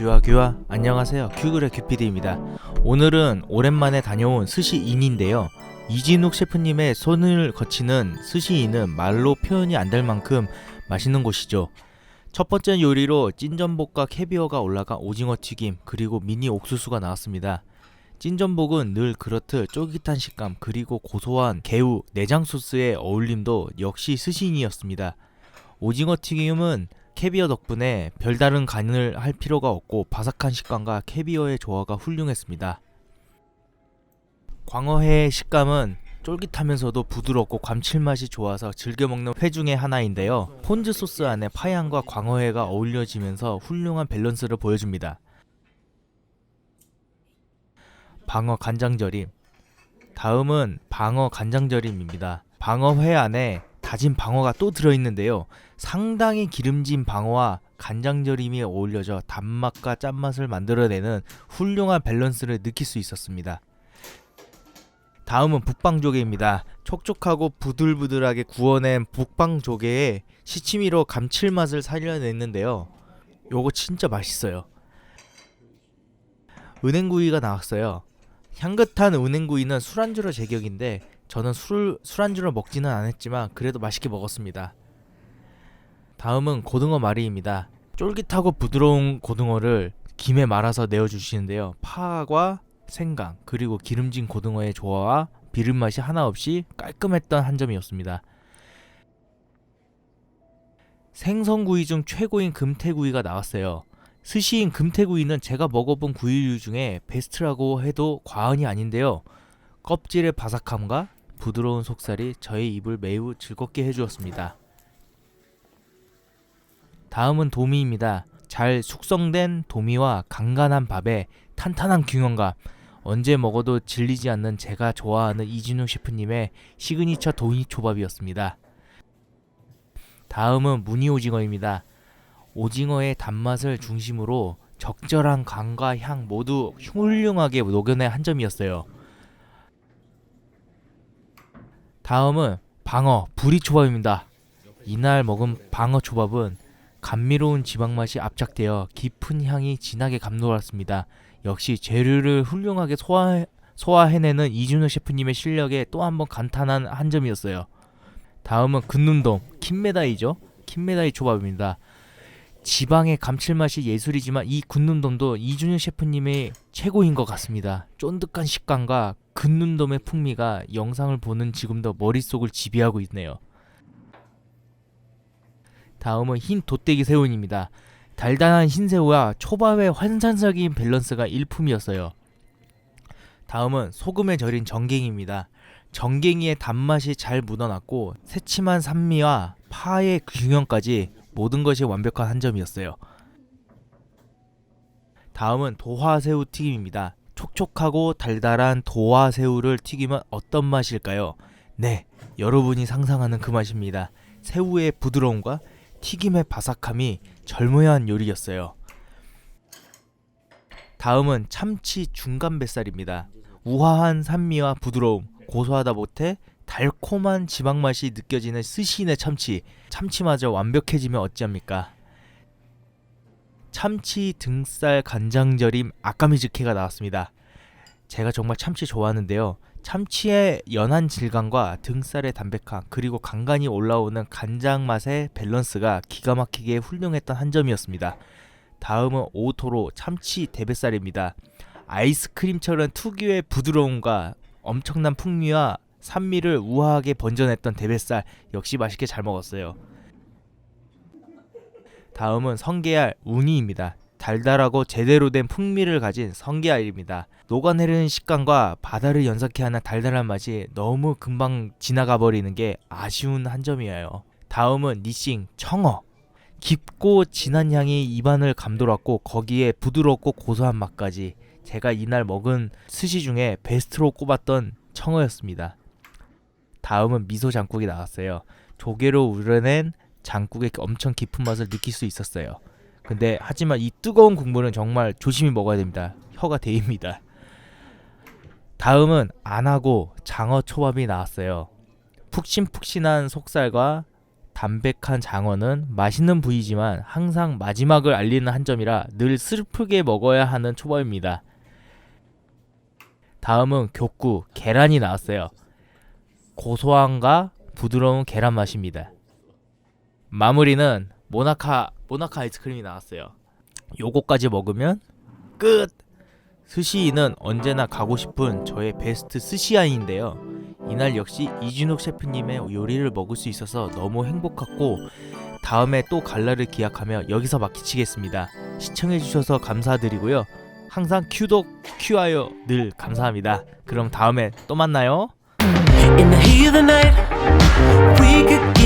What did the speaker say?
규아 규아 안녕하세요. 큐그레 큐피디입니다. 오늘은 오랜만에 다녀온 스시인인데요. 이진욱 셰프님의 손을 거치는 스시인은 말로 표현이 안 될 만큼 맛있는 곳이죠. 첫 번째 요리로 찐전복과 캐비어가 올라간 오징어 튀김 그리고 미니 옥수수가 나왔습니다. 찐전복은 늘 그렇듯 쫄깃한 식감 그리고 고소한 개우 내장 소스의 어울림도 역시 스시인이었습니다. 오징어 튀김은 캐비어 덕분에 별다른 간을 할 필요가 없고 바삭한 식감과 캐비어의 조화가 훌륭했습니다. 광어회의 식감은 쫄깃하면서도 부드럽고 감칠맛이 좋아서 즐겨 먹는 회 중에 하나인데요. 폰즈 소스 안에 파향과 광어회가 어울려지면서 훌륭한 밸런스를 보여줍니다. 방어 간장절임. 다음은 방어 간장절임입니다. 방어회 안에 다진 방어가 또 들어있는데요. 상당히 기름진 방어와 간장절임이 어울려져 단맛과 짠맛을 만들어내는 훌륭한 밸런스를 느낄 수 있었습니다. 다음은 북방조개입니다. 촉촉하고 부들부들하게 구워낸 북방조개에 시치미로 감칠맛을 살려냈는데요. 요거 진짜 맛있어요. 은행구이가 나왔어요. 향긋한 은행구이는 술안주로 제격인데 저는 술 술안주로 먹지는 않았지만 그래도 맛있게 먹었습니다. 다음은 고등어 말이입니다. 쫄깃하고 부드러운 고등어를 김에 말아서 내어 주시는데요. 파와 생강 그리고 기름진 고등어의 조화와 비린 맛이 하나 없이 깔끔했던 한 점이었습니다. 생선구이 중 최고인 금태구이가 나왔어요. 스시인 금태구이는 제가 먹어본 구이류 중에 베스트라고 해도 과언이 아닌데요. 껍질의 바삭함과 부드러운 속살이 저의 입을 매우 즐겁게 해주었습니다. 다음은 도미입니다. 잘 숙성된 도미와 간간한 밥에 탄탄한 균형감. 언제 먹어도 질리지 않는 제가 좋아하는 이진우 셰프님의 시그니처 도미 초밥이었습니다. 다음은 무늬 오징어입니다. 오징어의 단맛을 중심으로 적절한 간과 향 모두 훌륭하게 녹여낸 한 점이었어요. 다음은 방어 부리 초밥입니다. 이날 먹은 방어 초밥은 감미로운 지방 맛이 압착되어 깊은 향이 진하게 감돌았습니다. 역시 재료를 훌륭하게 소화 소화해내는 이준호 셰프님의 실력에 또 한 번 감탄한 한 점이었어요. 다음은 근눈돔 킨메다이죠. 킨메다이 초밥입니다. 지방의 감칠맛이 예술이지만 이 근눈돔도 이준효 셰프님의 최고인 것 같습니다. 쫀득한 식감과 근눈돔의 풍미가 영상을 보는 지금도 머릿속을 지배하고 있네요. 다음은 흰 돗대기 새우입니다. 달달한 흰새우와 초밥의 환상적인 밸런스가 일품이었어요. 다음은 소금에 절인 정갱입니다. 정갱이의 단맛이 잘 묻어났고 새침한 산미와 파의 균형까지 모든 것이 완벽한 한 점이었어요. 다음은 도화새우 튀김입니다. 촉촉하고 달달한 도화새우를 튀기면 어떤 맛일까요? 네, 여러분이 상상하는 그 맛입니다. 새우의 부드러움과 튀김의 바삭함이 절묘한 요리였어요. 다음은 참치 중간 뱃살입니다. 우아한 산미와 부드러움, 고소하다 못해 달콤한 지방 맛이 느껴지는 스시인의 참치. 참치마저 완벽해지면 어찌합니까? 참치 등살 간장절임 아까미즈케가 나왔습니다. 제가 정말 참치 좋아하는데요. 참치의 연한 질감과 등살의 담백함 그리고 간간히 올라오는 간장 맛의 밸런스가 기가 막히게 훌륭했던 한 점이었습니다. 다음은 오토로 참치 대뱃살입니다. 아이스크림처럼 특유의 부드러움과 엄청난 풍미와 산미를 우아하게 번져냈던 대뱃살 역시 맛있게 잘 먹었어요. 다음은 성게알 우니입니다. 달달하고 제대로 된 풍미를 가진 성게알입니다. 녹아내리는 식감과 바다를 연상케 하는 달달한 맛이 너무 금방 지나가 버리는 게 아쉬운 한 점이에요. 다음은 니싱 청어. 깊고 진한 향이 입안을 감돌았고 거기에 부드럽고 고소한 맛까지 제가 이날 먹은 스시 중에 베스트로 꼽았던 청어였습니다. 다음은 미소 장국이 나왔어요. 조개로 우려낸 장국의 엄청 깊은 맛을 느낄 수 있었어요. 근데 하지만 이 뜨거운 국물은 정말 조심히 먹어야 됩니다. 혀가 데입니다. 다음은 안하고 장어 초밥이 나왔어요. 푹신푹신한 속살과 담백한 장어는 맛있는 부위지만 항상 마지막을 알리는 한 점이라 늘 슬프게 먹어야 하는 초밥입니다. 다음은 격구 계란이 나왔어요. 고소함과 부드러운 계란 맛입니다. 마무리는 모나카 모나카 아이스크림이 나왔어요. 요거까지 먹으면 끝. 스시는 언제나 가고 싶은 저의 베스트 스시아인데요. 이날 역시 이준욱 셰프님의 요리를 먹을 수 있어서 너무 행복했고 다음에 또 갈날을 기약하며 여기서 마치겠습니다. 시청해주셔서 감사드리고요. 항상 큐독, 큐아요 늘 감사합니다. 그럼 다음에 또 만나요. In the heat of the night, we could